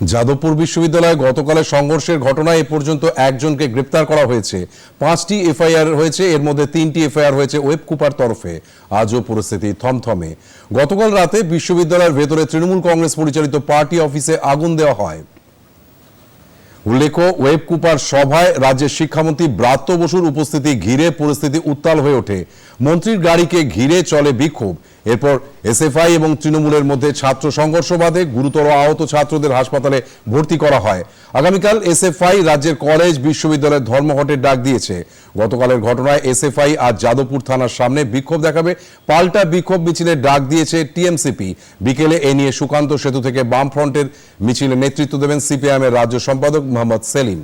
যাদবপুর বিশ্ববিদ্যালয়ে গতকালের সংঘর্ষের ঘটনায় এ পর্যন্ত একজনকে গ্রেপ্তার করা হয়েছে। পাঁচটি এফআইআর হয়েছে, এর মধ্যে তিনটি এফআইআর হয়েছে ওয়েব কুপার তরফে। আজও পরিস্থিতি থমথমে। গতকাল রাতে বিশ্ববিদ্যালয়ের ভেতরে তৃণমূল কংগ্রেস পরিচালিত পার্টি অফিসে আগুন দেওয়া হয়। উল্লেখ্য, ওয়েব কুপার সভায় রাজ্যের শিক্ষামন্ত্রী ব্রাত্য বসুর উপস্থিতি ঘিরে পরিস্থিতি উত্তাল হয়ে ওঠে। মন্ত্রীর গাড়িকে ঘিরে চলে বিক্ষোভ। এরপর এসএফআই এবং তৃণমূলের মধ্যে ছাত্র সংঘর্ষ বাধে, গুরুতর আহত ছাত্রদের হাসপাতালে ভর্তি করা হয়। আগামীকাল এসএফআই রাজ্যের কলেজ, বিশ্ববিদ্যালয়ের ধর্মঘটের ডাক দিয়েছে। গতকালের ঘটনায় এসএফআই আজ যাদবপুর থানার সামনে বিক্ষোভ দেখাবে। পাল্টা বিক্ষোভ মিছিলের ডাক দিয়েছে টিএমসিপি। বিকেলে এ নিয়ে সুকান্ত সেতু থেকে বামফ্রন্টের মিছিলে নেতৃত্ব দেবেন সিপিআইএম এর রাজ্য সম্পাদক মোহাম্মদ সেলিম।